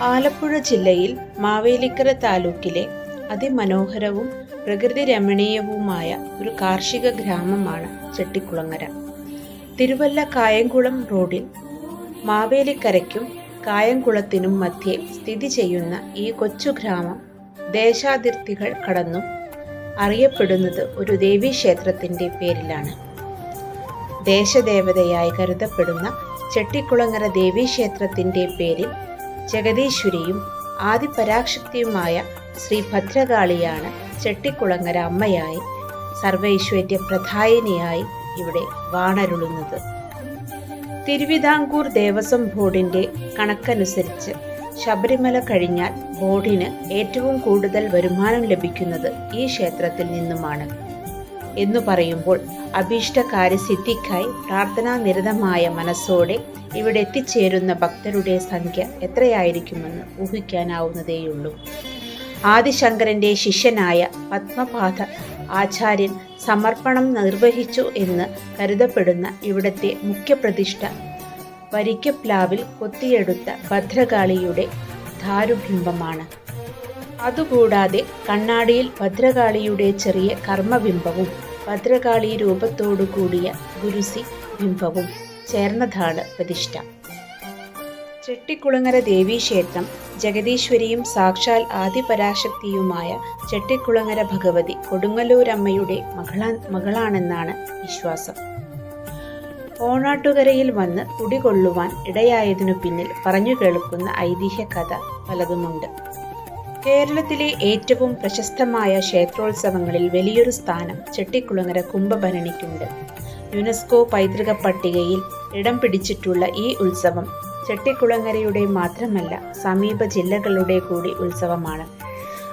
ആലപ്പുഴ ജില്ലയിൽ മാവേലിക്കര താലൂക്കിലെ അതിമനോഹരവും പ്രകൃതി രമണീയവുമായ ഒരു കാർഷിക ഗ്രാമമാണ് ചെട്ടിക്കുളങ്ങര. തിരുവല്ല കായംകുളം റോഡിൽ മാവേലിക്കരയ്ക്കും കായംകുളത്തിനും മധ്യേ സ്ഥിതി ചെയ്യുന്ന ഈ കൊച്ചു ഗ്രാമം ദേശാതിർത്തികൾ കടന്നും അറിയപ്പെടുന്നത് ഒരു ദേവീക്ഷേത്രത്തിന്റെ പേരിലാണ്. ദേശദേവതയായി കരുതപ്പെടുന്ന ചെട്ടിക്കുളങ്ങര ദേവീക്ഷേത്രത്തിന്റെ പേരിൽ ജഗദീശ്വരിയും ആദിപരാശക്തിയുമായ ശ്രീ ഭദ്രകാളിയാണ് ചെട്ടിക്കുളങ്ങര അമ്മയായി സർവൈശ്വര്യ പ്രധായിനിയായി ഇവിടെ വാണരുളുന്നത്. തിരുവിതാംകൂർ ദേവസ്വം ബോർഡിന്റെ കണക്കനുസരിച്ച് ശബരിമല കഴിഞ്ഞാൽ ബോർഡിന് ഏറ്റവും കൂടുതൽ വരുമാനം ലഭിക്കുന്നത് ഈ ക്ഷേത്രത്തിൽ നിന്നുമാണ്. എന്നു പറയുമ്പോൾ അഭീഷ്ടകാര്യസിദ്ധിക്കായി പ്രാർത്ഥനാ നിരതമായ മനസ്സോടെ ഇവിടെ എത്തിച്ചേരുന്ന ഭക്തരുടെ സംഖ്യ എത്രയായിരിക്കുമെന്ന് ഊഹിക്കാനാവുന്നതേയുള്ളൂ. ആദിശങ്കരന്റെ ശിഷ്യനായ പത്മപാദ ആചാര്യൻ സമർപ്പണം നിർവഹിച്ചു എന്ന് കരുതപ്പെടുന്ന ഇവിടത്തെ മുഖ്യപ്രതിഷ്ഠ വരിക്കപ്ലാവിൽ കൊത്തിയെടുത്ത ഭദ്രകാളിയുടെ ധാരുബിംബമാണ്. അതുകൂടാതെ കണ്ണാടിയിൽ ഭദ്രകാളിയുടെ ചെറിയ കർമ്മബിംബവും ഭദ്രകാളി രൂപത്തോടു കൂടിയ ഗുരുസി ബിംബവും ചേർന്നതാണ് പ്രതിഷ്ഠ. ചെട്ടിക്കുളങ്ങര ദേവീക്ഷേത്രം ജഗദീശ്വരിയും സാക്ഷാൽ ആദിപരാശക്തിയുമായ ചെട്ടിക്കുളങ്ങര ഭഗവതി കൊടുങ്ങല്ലൂരമ്മയുടെ മകളാ മകളാണെന്നാണ് വിശ്വാസം. ഓണാട്ടുകരയിൽ വന്ന് കുടികൊള്ളുവാൻ ഇടയായതിനു പിന്നിൽ പറഞ്ഞു കേൾക്കുന്ന ഐതിഹ്യ കഥ പലതുമുണ്ട്. കേരളത്തിലെ ഏറ്റവും പ്രശസ്തമായ ക്ഷേത്രോത്സവങ്ങളിൽ വലിയൊരു സ്ഥാനം ചെട്ടിക്കുളങ്ങര കുംഭഭരണിക്കുണ്ട്. യുനെസ്കോ പൈതൃക പട്ടികയിൽ ഇടം പിടിച്ചിട്ടുള്ള ഈ ഉത്സവം ചെട്ടിക്കുളങ്ങരയുടെ മാത്രമല്ല സമീപ ജില്ലകളുടെ കൂടി ഉത്സവമാണ്.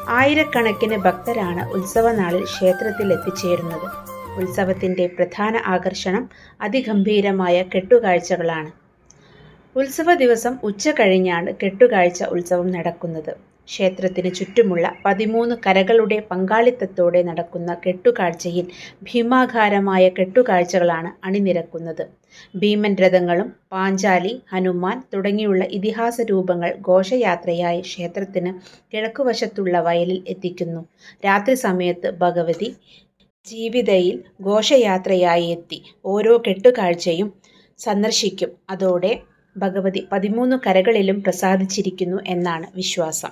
ആയിരക്കണക്കിന് ഭക്തരാണ് ഉത്സവനാളിൽ ക്ഷേത്രത്തിൽ എത്തിച്ചേരുന്നത്. ഉത്സവത്തിന്റെ പ്രധാന ആകർഷണം അതിഗംഭീരമായ കെട്ടുകാഴ്ചകളാണ്. ഉത്സവ ദിവസം ഉച്ച കഴിഞ്ഞാണ് കെട്ടുകാഴ്ച ഉത്സവം നടക്കുന്നത്. ക്ഷേത്രത്തിന് ചുറ്റുമുള്ള പതിമൂന്ന് കരകളുടെ പങ്കാളിത്തത്തോടെ നടക്കുന്ന കെട്ടുകാഴ്ചയിൽ ഭീമാകാരമായ കെട്ടുകാഴ്ചകളാണ് അണിനിരക്കുന്നത്. ഭീമൻ രഥങ്ങളും പാഞ്ചാലി ഹനുമാൻ തുടങ്ങിയുള്ള ഇതിഹാസ രൂപങ്ങൾ ഘോഷയാത്രയായി ക്ഷേത്രത്തിന് കിഴക്കുവശത്തുള്ള വയലിൽ എത്തിക്കുന്നു. രാത്രി സമയത്ത് ഭഗവതി ജീവിതയിൽ ഘോഷയാത്രയായി എത്തി. ഓരോ കെട്ടുകാഴ്ചയും സന്ദർശിക്കും. അതോടെ ഭഗവതി പതിമൂന്ന് കരകളിലും പ്രസാദിച്ചിരിക്കുന്നു എന്നാണ് വിശ്വാസം.